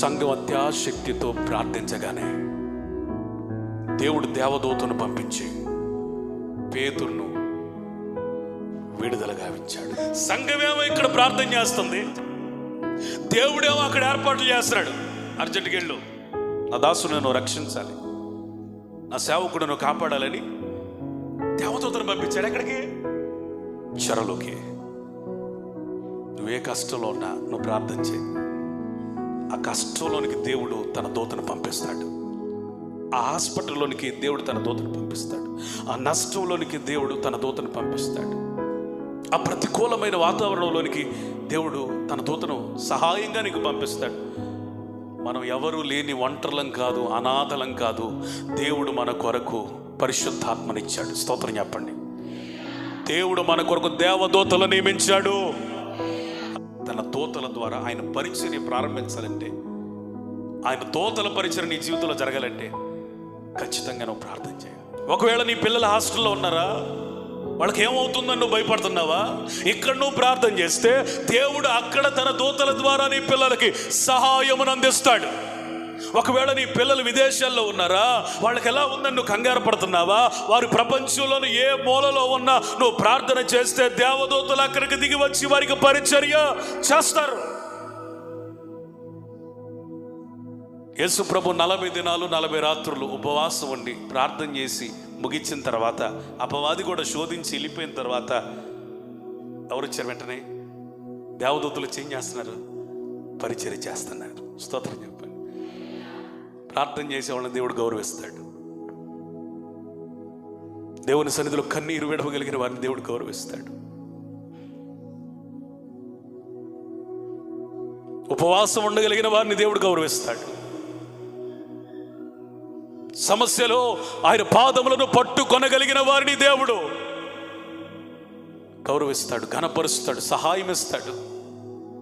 సంఘం అత్యాశక్తితో ప్రార్థించగానే దేవుడు దేవదూతను పంపించి పేతుర్ను విడుదల గావించాడు సంఘమేమో ఇక్కడ ప్రార్థన చేస్తుంది. దేవుడేమో అక్కడ ఏర్పాట్లు చేస్తున్నాడు. అర్జెంటుకి వెళ్ళు. నా దాసును నన్ను రక్షించాలి. నా సేవకుడును కాపాడాలని దేవదూతను పంపించాడు. ఎక్కడికి? చెరలోకి. నువ్వే కష్టంలో ఉన్నా నువ్వు ప్రార్థన చేయి. ఆ కష్టంలోనికి దేవుడు తన దూతను పంపిస్తాడు. ఆ హాస్పిటల్లోనికి దేవుడు తన దూతను పంపిస్తాడు. ఆ నష్టంలోనికి దేవుడు తన దూతను పంపిస్తాడు. ఆ ప్రతికూలమైన వాతావరణంలోనికి దేవుడు తన దూతను సహాయంగా నీకు పంపిస్తాడు. మనం ఎవరు లేని ఒంటరిలం కాదు అనాథలం కాదు. దేవుడు మన కొరకు పరిశుద్ధాత్మనిచ్చాడు. స్తోత్రం చెప్పండి. దేవుడు మన కొరకు దేవదూతలు నియమించాడు. తన దూతల ద్వారా ఆయన పరిచర్య ప్రారంభించాలంటే ఆయన దూతల పరిచయం నీ జీవితంలో జరగాలంటే ఖచ్చితంగా నువ్వు ప్రార్థన చేయాలి. ఒకవేళ నీ పిల్లలు హాస్టల్లో ఉన్నారా? వాళ్ళకి ఏమవుతుందని నువ్వు భయపడుతున్నావా? ఇక్కడ నువ్వు ప్రార్థన చేస్తే దేవుడు అక్కడ తన దూతల ద్వారా నీ పిల్లలకి సహాయమును అందిస్తాడు. ఒకవేళ నీ పిల్లలు విదేశాల్లో ఉన్నారా వాళ్ళకి ఎలా ఉందని నువ్వు కంగారు పడుతున్నావా? వారు ప్రపంచంలోని ఏ మూలలో ఉన్నా నువ్వు ప్రార్థన చేస్తే దేవదూతలు అక్కడికి దిగి వచ్చి వారికి పరిచర్య చేస్తారు. యేసు ప్రభు నలభై దినాలు నలభై రాత్రులు ఉపవాసం ఉండి ప్రార్థన చేసి ముగించిన తర్వాత అపవాది కూడా శోధించి వెళ్ళిపోయిన తర్వాత ఎవరు వచ్చారు వెంటనే? దేవదూతలు చేంజ్ చేస్తున్నారు? పరిచయం చేస్తున్నారు. స్తోత్రం చెప్పండి. ప్రార్థన చేసే వాళ్ళని దేవుడు గౌరవిస్తాడు. దేవుని సన్నిధిలో కన్నీరు విడవగలిగిన వారిని దేవుడు గౌరవిస్తాడు. ఉపవాసం ఉండగలిగిన వారిని దేవుడు గౌరవిస్తాడు. సమస్యలో ఆయన పాదములను పట్టుకొనగలిగిన వారిని దేవుడు. గౌరవిస్తాడు ఘనపరుస్తాడు సహాయం ఇస్తాడు